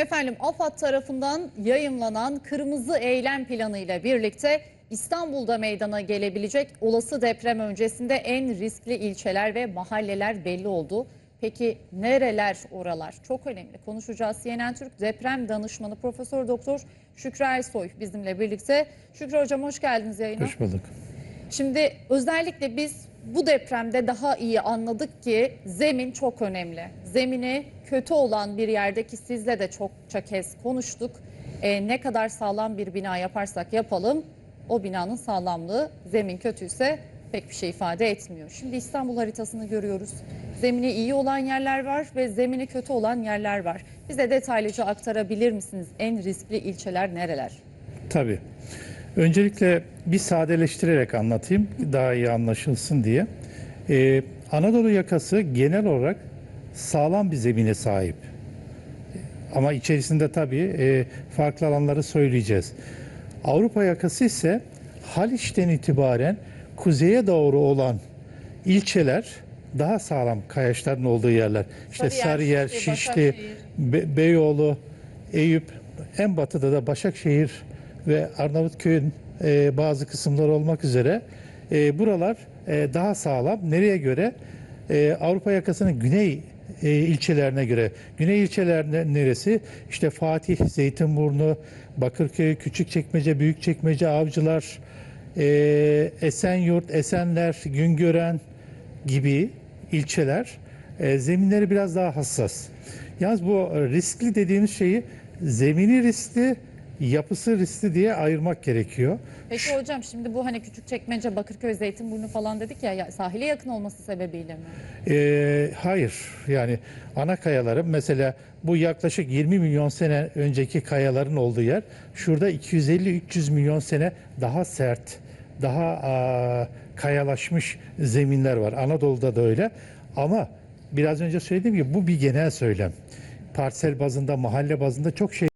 Efendim AFAD tarafından yayımlanan kırmızı eylem planı ile birlikte İstanbul'da meydana gelebilecek olası deprem öncesinde en riskli ilçeler ve mahalleler belli oldu. Peki nereler oralar? Çok önemli. Konuşacağız. CNN Türk deprem danışmanı Profesör Doktor Şükrü Ersoy bizimle birlikte. Şükrü hocam hoş geldiniz yayına. Hoş bulduk. Şimdi özellikle biz bu depremde daha iyi anladık ki zemin çok önemli. Zemini kötü olan bir yerdeki sizle de çokça kez konuştuk. Ee, ne kadar sağlam bir bina yaparsak yapalım o binanın sağlamlığı zemin kötüyse pek bir şey ifade etmiyor. Şimdi İstanbul haritasını görüyoruz. Zemini iyi olan yerler var ve zemini kötü olan yerler var. Bize detaylıca aktarabilir misiniz? En riskli ilçeler nereler? Tabii. Öncelikle bir sadeleştirerek anlatayım daha iyi anlaşılsın diye. Ee, Anadolu yakası genel olarak sağlam bir zemine sahip. Ama içerisinde tabii e, farklı alanları söyleyeceğiz. Avrupa yakası ise Haliç'ten itibaren kuzeye doğru olan ilçeler daha sağlam kayaçların olduğu yerler. İşte Sarıyer, Sarıyer, Şişli. Be- Beyoğlu, Eyüp, en batıda da Başakşehir ve Arnavutköy'ün e, bazı kısımları olmak üzere e, buralar e, daha sağlam. Nereye göre? E, Avrupa yakasının güney e, ilçelerine göre. Güney ilçeler neresi? İşte Fatih, Zeytinburnu, Bakırköy, Küçükçekmece, Büyükçekmece, Avcılar, e, Esenyurt, Esenler, Güngören gibi ilçeler e, zeminleri biraz daha hassas. Yalnız bu riskli dediğimiz şeyi zemini riskli, yapısı riskli diye ayırmak gerekiyor. Peki hocam şimdi bu hani Küçükçekmece, Bakırköy, Zeytinburnu falan dedik ya, ya sahile yakın olması sebebiyle mi? Ee, hayır yani ana kayaların mesela bu yaklaşık 20 milyon sene önceki kayaların olduğu yer şurada 250-300 milyon sene daha sert daha aa, kayalaşmış zeminler var Anadolu'da da öyle ama biraz önce söylediğim gibi bu bir genel söylem parsel bazında mahalle bazında çok şey